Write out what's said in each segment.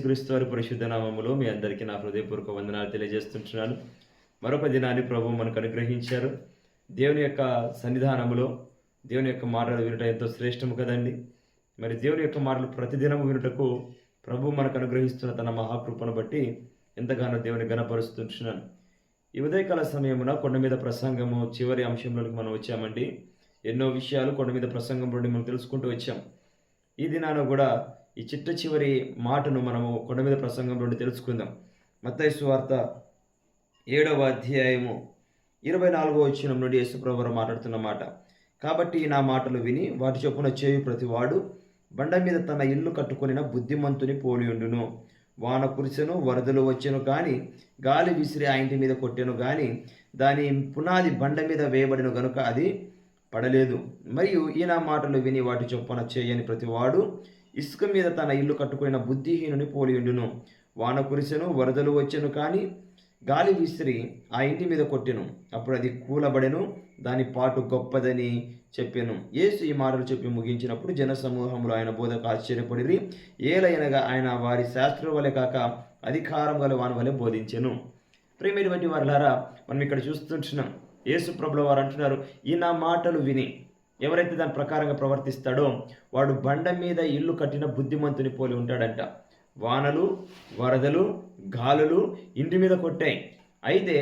క్రీస్తు వారి పరిశుద్ధ నామములో మీ అందరికీ నా హృదయపూర్వక వందనాలు తెలియజేస్తుంటున్నాను. మరొక దినాన్ని ప్రభు మనకు అనుగ్రహించారు. దేవుని యొక్క సన్నిధానములో దేవుని యొక్క మాటలు వినట ఎంతో శ్రేష్టము కదండి. మరి దేవుని యొక్క మాటలు ప్రతిదినము వినుటకు ప్రభు మనకు అనుగ్రహిస్తున్న తన మహాకృపను బట్టి ఎంతగానో దేవుని గణపరుస్తుంటున్నాను ఈ ఉదయకాల సమయమున కొండ మీద ప్రసంగము చివరి అంశంలోకి మనం వచ్చామండి. ఎన్నో విషయాలు కొండ మీద ప్రసంగం నుండి మనం తెలుసుకుంటూ వచ్చాం. ఈ దినాన కూడా ఈ చిట్ట చివరి మాటను మనము కొండ మీద ప్రసంగం నుండి తెలుసుకుందాం. మత్తైసు వార్త ఏడవ అధ్యాయము ఇరవై నాలుగో వచ్చిన నుండి యేసుప్రభు మాట్లాడుతున్న మాట. కాబట్టి నా మాటలు విని వాటి చొప్పున చేయు ప్రతివాడు బండ మీద తన ఇల్లు కట్టుకునిన బుద్ధిమంతుని పోలియుండును వాన కురిసెను వరదలు వచ్చెను కానీ గాలి విసిరి ఆ ఇంటి మీద కొట్టెను కానీ దాని పునాది బండ మీద వేయబడిన గనుక అది పడలేదు. మరియు ఈయన మాటలు విని వాటి చొప్పున చేయని ప్రతివాడు ఇసుక మీద తన ఇల్లు కట్టుకున్న బుద్ధిహీనుని పోలియుండును వాన కురిసెను వరదలు వచ్చెను కానీ గాలి విసిరి ఆ ఇంటి మీద కొట్టెను. అప్పుడు అది కూలబడెను దాని పాటు గొప్పదని చెప్పాను. యేసు ఈ మాటలు చెప్పి ముగించినప్పుడు జన సమూహంలో ఆయన బోధకు ఆశ్చర్యపడిరి. ఏలైనగా ఆయన వారి శాస్త్రం వలె కాక అధికారం గల వాని వలె బోధించెను. ప్రేమిటి వంటి వారులారా మనం ఇక్కడ చూస్తుంటున్నాం. యేసు ప్రభుల వారు అంటున్నారు ఈ నా మాటలు విని ఎవరైతే దాని ప్రకారంగా ప్రవర్తిస్తాడో వాడు బండ మీద ఇల్లు కట్టిన బుద్ధిమంతుని పోలి ఉంటాడంట. వానలు వరదలు గాలులు ఇంటి మీద కొట్టాయి అయితే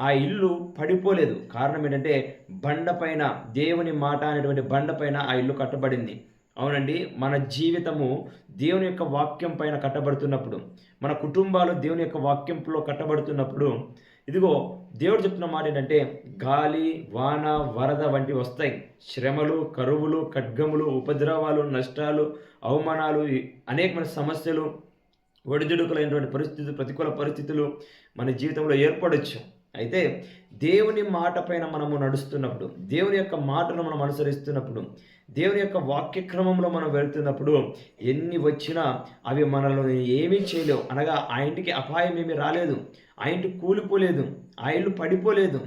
ఆ ఇల్లు పడిపోలేదు. కారణం ఏంటంటే బండపైన దేవుని మాట అనేటువంటి బండపైన ఆ ఇల్లు కట్టబడింది. అవునండి మన జీవితము దేవుని యొక్క వాక్యం పైన కట్టబడుతున్నప్పుడు మన కుటుంబాలు దేవుని యొక్క వాక్యంలో కట్టబడుతున్నప్పుడు ఇదిగో దేవుడు చెప్తున్న మాట ఏంటంటే గాలి వాన వరద వంటివి వస్తాయి. శ్రమలు కరువులు ఖడ్గములు ఉపద్రవాలు నష్టాలు అవమానాలు అనేకమైన సమస్యలు ఒడిదుడుకులైనటువంటి పరిస్థితులు ప్రతికూల పరిస్థితులు మన జీవితంలో ఏర్పడవచ్చు అయితే దేవుని మాట పైన మనము నడుస్తున్నప్పుడు దేవుని యొక్క మాటను మనం అనుసరిస్తున్నప్పుడు దేవుని యొక్క వాక్యక్రమంలో మనం వెళ్తున్నప్పుడు ఎన్ని వచ్చినా అవి మనల్ని ఏమీ చేయలేవు. అనగా ఆ ఇంటికి అపాయం ఏమీ రాలేదు. ఆ ఇంటి కూలిపోలేదు. ఆ ఇల్లు పడిపోలేదు.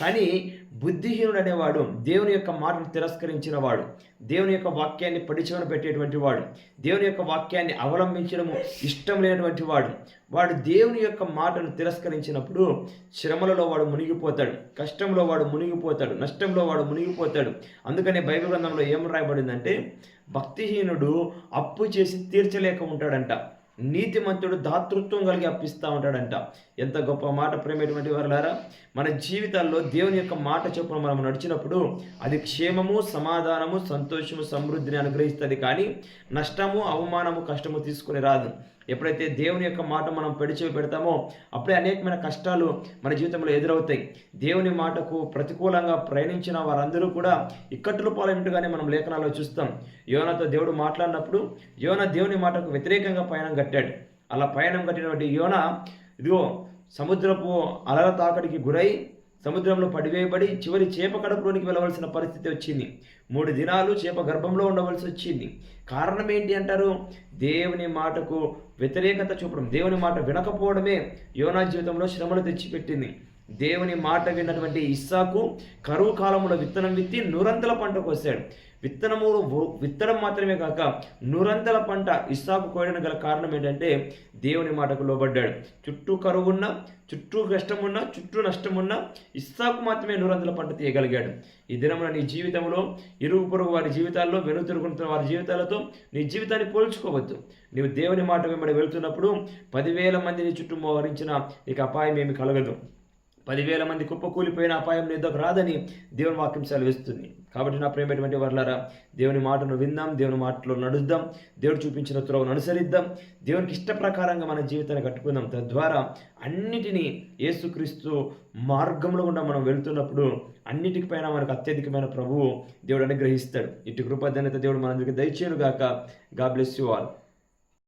కానీ బుద్ధిహీనుడు అనేవాడు దేవుని యొక్క మాటను తిరస్కరించిన వాడు దేవుని యొక్క వాక్యాన్ని పడిచవన పెట్టేటువంటి వాడు దేవుని యొక్క వాక్యాన్ని అవలంబించడము ఇష్టం లేనటువంటి వాడు వాడు దేవుని యొక్క మాటను తిరస్కరించినప్పుడు శ్రమలలో వాడు మునిగిపోతాడు కష్టంలో వాడు మునిగిపోతాడు నష్టంలో వాడు మునిగిపోతాడు. అందుకనే బైబిల్ గ్రంథంలో ఏం రాయబడిందంటే భక్తిహీనుడు అప్పు చేసి తీర్చలేక ఉంటాడంట. నీతిమంతుడు దాతృత్వం కలిగి అప్పిస్తూ ఉంటాడంట. ఎంత గొప్ప మాట ప్రేమటువంటి వారులారా. మన జీవితాల్లో దేవుని యొక్క మాట చొప్పున మనం నడిచినప్పుడు అది క్షేమము సమాధానము సంతోషము సమృద్ధిని అనుగ్రహిస్తుంది కానీ నష్టము అవమానము కష్టము తీసుకుని రాదు. ఎప్పుడైతే దేవుని యొక్క మాట మనం పెడిచి పెడతామో అప్పుడే అనేకమైన కష్టాలు మన జీవితంలో ఎదురవుతాయి. దేవుని మాటకు ప్రతికూలంగా ప్రయాణించిన వారందరూ కూడా ఇక్కట్లు పాలైనట్టుగానే మనం లేఖనాల్లో చూస్తాం. యోనతో దేవుడు మాట్లాడినప్పుడు యోన దేవుని మాటకు వ్యతిరేకంగా పయనం కట్టాడు. అలా పయనం కట్టినటువంటి యోన ఇదిగో సముద్రపు అలల తాకడికి గురై సముద్రంలో పడివేయబడి చివరి చేప కడుపులోనికి వెళ్ళవలసిన పరిస్థితి వచ్చింది. మూడు దినాలు చేప గర్భంలో ఉండవలసి వచ్చింది. కారణం ఏంటి అంటారు? దేవుని మాటకు వ్యతిరేకత చూపడం దేవుని మాట వినకపోవడమే యోనా జీవితంలో శ్రమను తెచ్చిపెట్టింది. దేవుని మాట విన్నటువంటి ఇస్సాకు కరువు కాలంలో విత్తనం విత్తి నూరంతల పంట కోసాడు విత్తనము విత్తనం మాత్రమే కాక నూరంతల పంట ఇస్సాకు కోయడానికి గల కారణం ఏంటంటే దేవుని మాటకు లోబడ్డాడు. చుట్టూ కరువు ఉన్నా చుట్టూ కష్టం ఉన్నా చుట్టూ నష్టం ఉన్నా ఇస్సాకు మాత్రమే నూరంతల పంట తీయగలిగాడు. ఈ దినమున నీ జీవితంలో ఇరుగు పొరుగు వారి జీవితాల్లో వెనుతిరుగుతున్న వారి జీవితాలతో నీ జీవితాన్ని పోల్చుకోవద్దు. నీవు దేవుని మాట వెంబడి వెళ్తున్నప్పుడు పదివేల మందిని చుట్టూ మోహరించిన నీకు అపాయం ఏమి కలగదు. పదివేల మంది కుప్పకూలిపోయిన అపాయం నీకు రాదని దేవుని వాక్యం సెలవిస్తుంది. కాబట్టి నా ప్రేమటువంటి వర్లారా దేవుని మాటను విందాం దేవుని మాటలో నడుద్దాం దేవుడు చూపించిన త్రోవను అనుసరిద్దాం దేవునికి ఇష్ట ప్రకారంగా మన జీవితాన్ని కట్టుకుందాం. తద్వారా అన్నిటినీ యేసుక్రీస్తు మార్గంలో గుండా మనం వెళ్తున్నప్పుడు అన్నిటికి పైన మనకు అత్యధికమైన ప్రభువు దేవుడు అనుగ్రహిస్తాడు. ఇటు కృపధన్యత దేవుడు మనందరికీ దయచేరుగాక గా బ్లెస్ యు ఆల్.